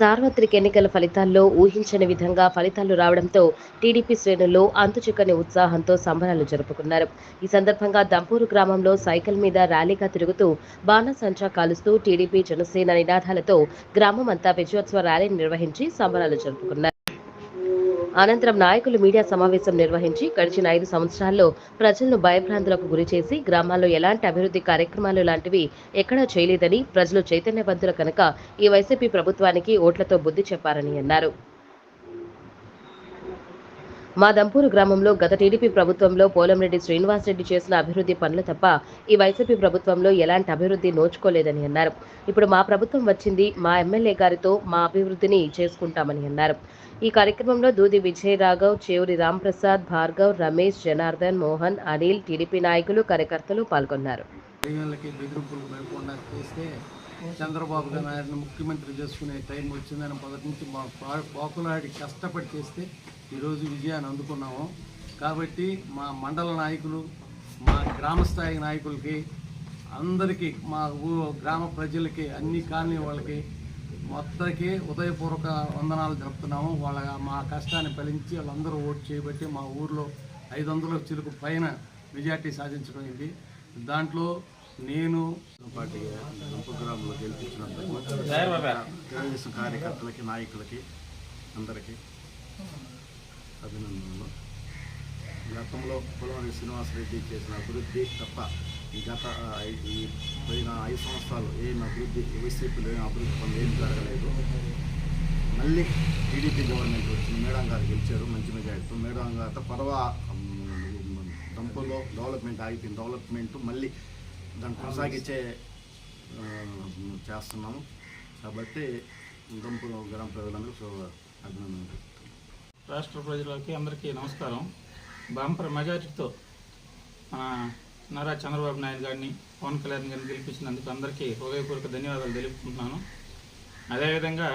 సార్వత్రిక ఎన్నికల ఫలితాల్లో ఊహించని విధంగా ఫలితాలు రావడంతో టీడీపీ శ్రేణుల్లో అంతుచిక్కని ఉత్సాహంతో సంబరాలు జరుపుకున్నారు. ఈ సందర్భంగా దంపూరు గ్రామంలో సైకిల్ మీద ర్యాలీగా తిరుగుతూ బాణసంచా కాలుస్తూ టీడీపీ జనసేన నినాదాలతో గ్రామం అంతా విజయోత్సవ ర్యాలీ నిర్వహించి సంబరాలు జరుపుకున్నారు. అనంతరం నాయకులు మీడియా సమావేశం నిర్వహించి గడిచిన ఐదు సంవత్సరాల్లో ప్రజలను భయభ్రాంతులకు గురిచేసి గ్రామాల్లో ఎలాంటి అభివృద్ధి కార్యక్రమాలు లాంటివి ఎక్కడా చేయలేదని ప్రజలు చైతన్యవంతులు కనుక ఈ వైసీపీ ప్రభుత్వానికి ఓట్లతో బుద్ధి చెప్పారని అన్నారు. మా దంపూరు గ్రామంలో గత టీడీపీ ప్రభుత్వంలో పోలంరెడ్డి శ్రీనివాసరెడ్డి చేసిన అభివృద్ధి పనులు తప్ప ఈ వైసీపీ ప్రభుత్వంలో ఎలాంటి అభివృద్ధి నోచుకోలేదని అన్నారు. ఇప్పుడు మా ప్రభుత్వం వచ్చింది మా ఎమ్మెల్యే గారితో మా అభివృద్ధిని చేసుకుంటామని అన్నారు. ఈ కార్యక్రమంలో దూది విజయరాఘవ్ చేవూరి రాంప్రసాద్ భార్గవ్ రమేష్ జనార్దన్ మోహన్ అనిల్ టీడీపీ నాయకులు కార్యకర్తలు పాల్గొన్నారు. చంద్రబాబు నాయుడుని ముఖ్యమంత్రి చేసుకునే టైం వచ్చిందని మొదటి నుంచి మా పా- కష్టపడి చేస్తే ఈరోజు విజయాన్ని అందుకున్నాము. కాబట్టి మా మండల నాయకులు మా గ్రామ స్థాయి నాయకులకి అందరికీ మా ఊ గ్రామ ప్రజలకి అన్ని కాలనీ వాళ్ళకి మొత్తానికి ఉదయపూర్వక వందనాలు జరుపుతున్నాము. వాళ్ళ మా కష్టాన్ని ఫలించి వాళ్ళందరూ ఓటు చేయబట్టి మా ఊర్లో ఐదు వందల చిలుకు పైన మెజార్టీ సాధించడం ఇది. దాంట్లో నేను పార్టీ గ్రామంలో గెలిపించినందుకు తెలుగుదేశం కార్యకర్తలకి నాయకులకి అందరికీ. అభినందనలు. గతంలో పులవరి శ్రీనివాసరెడ్డి చేసిన అభివృద్ధి తప్ప ఈ గత ఈ పోయిన ఐదు సంవత్సరాలు ఏం అభివృద్ధి వైసీపీలో ఏం అభివృద్ధి పనులు ఏం జరగలేదు. మళ్ళీ టీడీపీ గవర్నమెంట్ వచ్చింది. మేడం గారు గెలిచారు మంచి మెజార్టీతో. మేడం గారితో పర్వ దంపులో డెవలప్మెంట్ ఆగిపోయింది. డెవలప్మెంట్ మళ్ళీ దాన్ని కొనసాగించే చేస్తున్నాము. కాబట్టి దంపు గ్రామ ప్రజలందరూ అభినందనలు. రాష్ట్ర ప్రజలకి అందరికీ నమస్కారం. బంపర్ మెజారిటీతో మన నారా చంద్రబాబు నాయుడు గారిని పవన్ కళ్యాణ్ గారిని గెలిపించినందుకు అందరికీ హృదయపూర్వక ధన్యవాదాలు తెలుపుకుంటున్నాను. అదేవిధంగా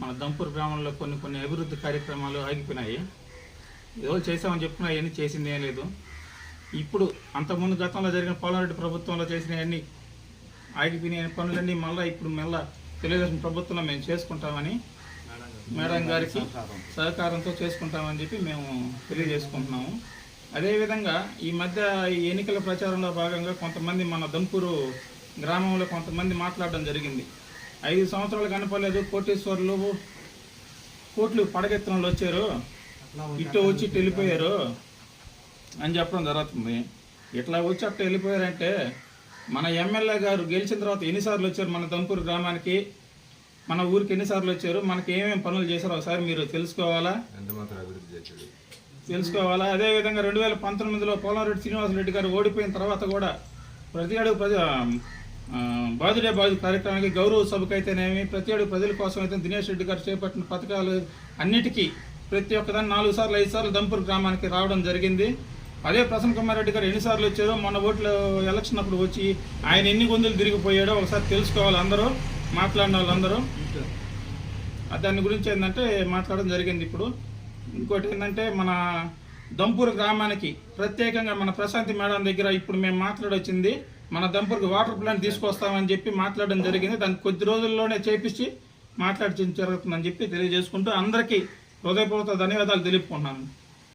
మన దంపూర్ గ్రామంలో కొన్ని కొన్ని అభివృద్ధి కార్యక్రమాలు ఆగిపోయినాయి. ఏదో చేసామని చెప్పుకున్నా ఏమీ చేసింది ఏం లేదు. ఇప్పుడు అంతకుముందు గతంలో జరిగిన పోలారెడ్డి ప్రభుత్వంలో చేసినవన్నీ ఆగిపోయిన పనులన్నీ మళ్ళీ ఇప్పుడు మళ్ళీ తెలుగుదేశం ప్రభుత్వంలో మేము చేసుకుంటామని మేడం గారికి సహకారంతో చేసుకుంటామని చెప్పి మేము తెలియజేసుకుంటున్నాము. అదేవిధంగా ఈ మధ్య ఈ ఎన్నికల ప్రచారంలో భాగంగా కొంతమంది మన దంపూరు గ్రామంలో కొంతమంది మాట్లాడడం జరిగింది. ఐదు సంవత్సరాలు కనపడలేదు కోటేశ్వర్లు కోట్లు పడగెత్తనంలో వచ్చారు. ఇటు వచ్చి వెళ్ళిపోయారు అని చెప్పడం జరుగుతుంది. ఇట్లా వచ్చి అట్లా వెళ్ళిపోయారంటే మన ఎమ్మెల్యే గారు గెలిచిన తర్వాత ఎన్నిసార్లు వచ్చారు మన దంపూరు గ్రామానికి? మన ఊరికి ఎన్నిసార్లు వచ్చారు? మనకి ఏమేమి పనులు చేశారో ఒకసారి మీరు తెలుసుకోవాలా? తెలుసుకోవాలా? అదేవిధంగా రెండు వేల పంతొమ్మిదిలో పోలారెడ్డి శ్రీనివాసరెడ్డి గారు ఓడిపోయిన తర్వాత కూడా ప్రతి అడుగు ప్రజ బాధుడే బాధు కార్యక్రమానికి గౌరవ సభకు అయితేనేమి ప్రతి అడుగు ప్రజల కోసం అయితే దినేష్ రెడ్డి గారు చేపట్టిన పథకాలు అన్నిటికీ ప్రతి ఒక్కదాన్ని నాలుగు సార్లు ఐదు సార్లు దంపూర్ గ్రామానికి రావడం జరిగింది. అదే ప్రసన్న కుమార్ రెడ్డి గారు ఎన్నిసార్లు వచ్చారో మొన్న ఓట్ల ఎలక్షన్ అప్పుడు వచ్చి ఆయన ఎన్ని గొంతులు తిరిగిపోయాడో ఒకసారి తెలుసుకోవాలి అందరూ. మాట్లాడిన వాళ్ళందరూ. దాని గురించి ఏంటంటే మాట్లాడడం జరిగింది ఇప్పుడు. ఇంకోటి ఏంటంటే మన దంపూర్ గ్రామానికి ప్రత్యేకంగా మన ప్రశాంతి మేడం దగ్గర ఇప్పుడు మేము మాట్లాడొచ్చింది. మన దంపూర్కి వాటర్ ప్లాంట్ తీసుకొస్తామని చెప్పి మాట్లాడడం జరిగింది. దాన్ని కొద్ది రోజుల్లోనే చేపించి మాట్లాడి జరుగుతుందని చెప్పి తెలియజేసుకుంటూ అందరికీ హృదయపూర్వక ధన్యవాదాలు తెలుపుకుంటున్నాను.